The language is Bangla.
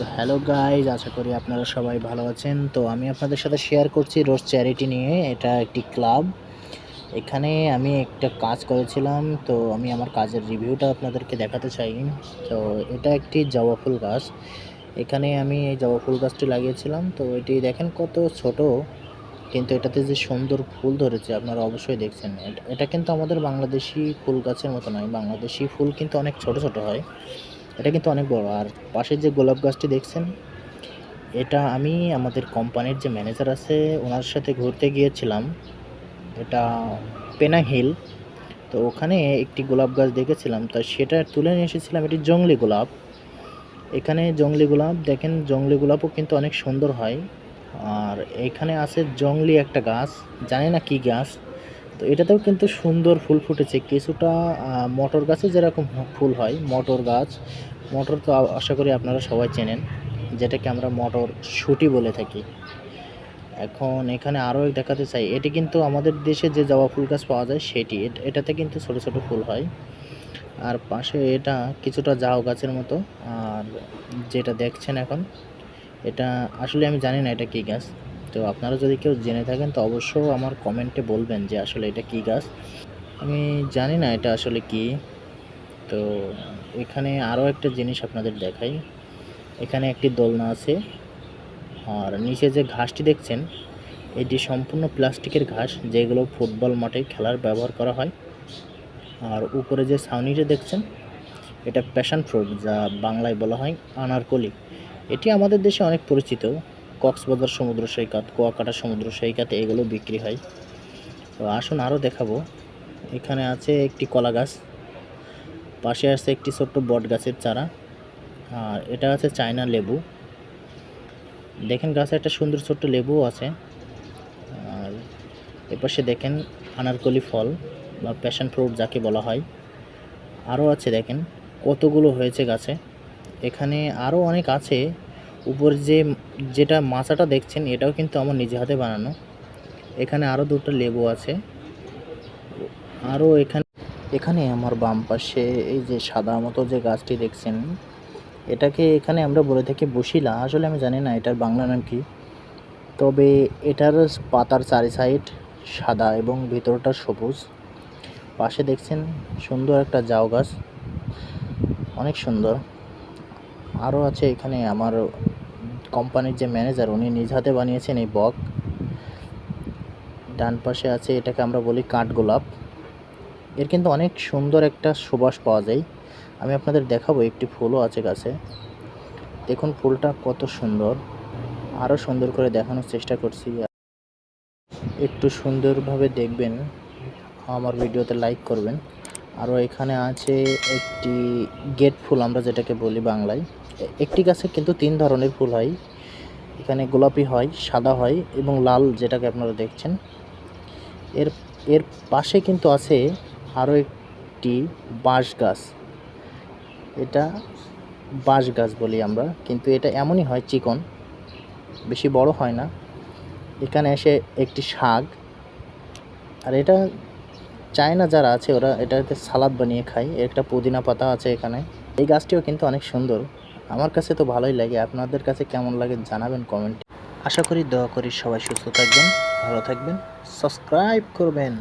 তো হ্যালো গাইজ আশা করি আপনারা সবাই ভালো আছেন। তো আমি আপনাদের সাথে শেয়ার করছি রোজ চ্যারিটি নিয়ে। এটা একটি ক্লাব এখানে আমি একটা কাজ করেছিলাম। তো আমি আমার কাজের রিভিউটা আপনাদেরকে দেখাতে চাই। তো এটা একটি জবা ফুল গাছ। এখানে আমি এই জবা ফুল গাছটি লাগিয়েছিলাম। তো এটি দেখেন কত ছোট। কিন্তু এটাতে যে সুন্দর ফুল ধরেছে, আপনারা অবশ্যই দেখছেন। এটা- কিন্তু আমাদের বাংলাদেশি ফুল গাছের মতো নয়। বাংলাদেশি ফুল কিন্তু অনেক ছোট ছোট হয়। এটা কিন্তু অনেক বড়। আর পাশে যে গোলাপ গাছটি দেখছেন, এটা আমি আমাদের কোম্পানির যে ম্যানেজার আছে, ওনার সাথে ঘুরতে গিয়েছিলাম। এটা পেনা হিল। তো ওখানে একটি গোলাপ গাছ দেখেছিলাম, তা সেটা তুলে নিয়ে এসেছিলাম, এটি জংলি গোলাপ। এখানে জংলি গোলাপ, দেখেন, জংলি গোলাপও কিন্তু অনেক সুন্দর হয়। আর এখানে আছে জংলি একটা গাছ, জানি না কি গাছ। তো এটাতেও কিন্তু সুন্দর ফুল ফুটেছে। কিছুটা মটর গাছে যেরকম ফুল হয়, মটর গাছ। মটর তো আশা করি আপনারা সবাই চেনেন, যেটাকে আমরা মটর শুটি বলে থাকি। এখন এখানে আরও দেখাতে চাই, এটি কিন্তু আমাদের দেশে যে জবা ফুল গাছ পাওয়া যায় সেটি। এট- এটাতে কিন্তু ছোট ছোট ফুল হয়। আর পাশে এটা কিছুটা জাউ গাছের মতো। আর যেটা দেখছেন এখন, এটা আসলে আমি জানি না এটা কী গাছ। তো আপনারা যদি কেউ জেনে থাকেন, তো অবশ্যই আমার কমেন্টে বলবেন যে আসলে এটা কী গাছ। আমি জানি না এটা আসলে কি। তো এখানে আরও একটা জিনিস আপনাদের দেখাই। এখানে একটি দোলনা আছে। আর নিচে যে ঘাসটি দেখছেন, এটি সম্পূর্ণ প্লাস্টিকের ঘাস, যেগুলো ফুটবল মাঠে খেলার ব্যবহার করা হয়। আর উপরে যে ছাউনিটা দেখছেন, এটা প্যাশন ফ্রুট, যা বাংলায় বলা হয় আনারকলি। এটি আমাদের দেশে অনেক পরিচিত। কক্সবাজার সমুদ্র সৈকত, কুয়াকাটা সমুদ্র সৈকতে, এগুলো বিক্রি হয়। তো আসুন আরও দেখাবো। এখানে আছে একটি কলা গাছ, পাশে আছে একটি ছোট্ট বট গাছের চারা, আর এটা আছে চায়না লেবু। দেখেন গাছে একটা সুন্দর ছোট্ট লেবুও আছে। আর এপাশে দেখেন আনারকলি ফল বা প্যাশন ফ্রুট যাকে বলা হয়। আরও আছে দেখেন, কতগুলো হয়েছে গাছে। এখানে আরও অনেক আছে। উপর যে যেটা মাচাটা দেখছেন, এটাও কিন্তু আমার নিজে হাতে বানানো। এখানে আরও দুটো লেবু আছে। আরও এখানে এখানে আমার বাম পাশে এই যে সাদা মতো যে গাছটি দেখছেন, এটাকে এখানে আমরা বলে থাকি বসিলা। আসলে আমি জানি না এটার বাংলা নাম কি। তবে এটার পাতার চারি সাইড সাদা এবং ভিতরটা সবুজ। পাশে দেখছেন সুন্দর একটা জাউ গাছ। অনেক সুন্দর। আরও আছে এখানে আমার কোম্পানির যে ম্যানেজার, উনি নিজ হাতে বানিয়েছেন এই বক। ডান পাশে আছে, এটাকে আমরা বলি কাঠগোলাপ এর কিন্তু অনেক সুন্দর একটা সুবাস পাওয়া যায়। আমি আপনাদের দেখাবো, একটি ফুলও আছে গাছে। দেখুন ফুলটা কত সুন্দর। আরও সুন্দর করে দেখানোর চেষ্টা করছি। একটু সুন্দরভাবে দেখবেন। আমার ভিডিওতে লাইক করবেন। আরও এখানে আছে একটি গেট ফুল আমরা যেটাকে বলি বাংলায়। একটি গাছে কিন্তু তিন ধরনের ফুল হয়। এখানে গোলাপি হয়, সাদা হয় এবং লাল যেটাকে আপনারা দেখছেন। এর এর পাশে কিন্তু আছে আরও একটি বাঁশ গাছ। এটা বাঁশ গাছ বলি আমরা, কিন্তু এটা এমনই হয় চিকন, বেশি বড় হয় না। এখানে এসে একটি শাক, আর এটা চায়না যারা আছে, ওরা এটাতে সালাদ বানিয়ে খায়। একটা পুদিনা পাতা আছে এখানে। এই গাছটিও কিন্তু অনেক সুন্দর। আমার কাছে তো ভালোই লাগে। আপনাদের কাছে কেমন লাগে জানাবেন কমেন্টে আশা করি, দয়া করি সবাই সুস্থ থাকবেন, ভালো থাকবেন। সাবস্ক্রাইব করবেন।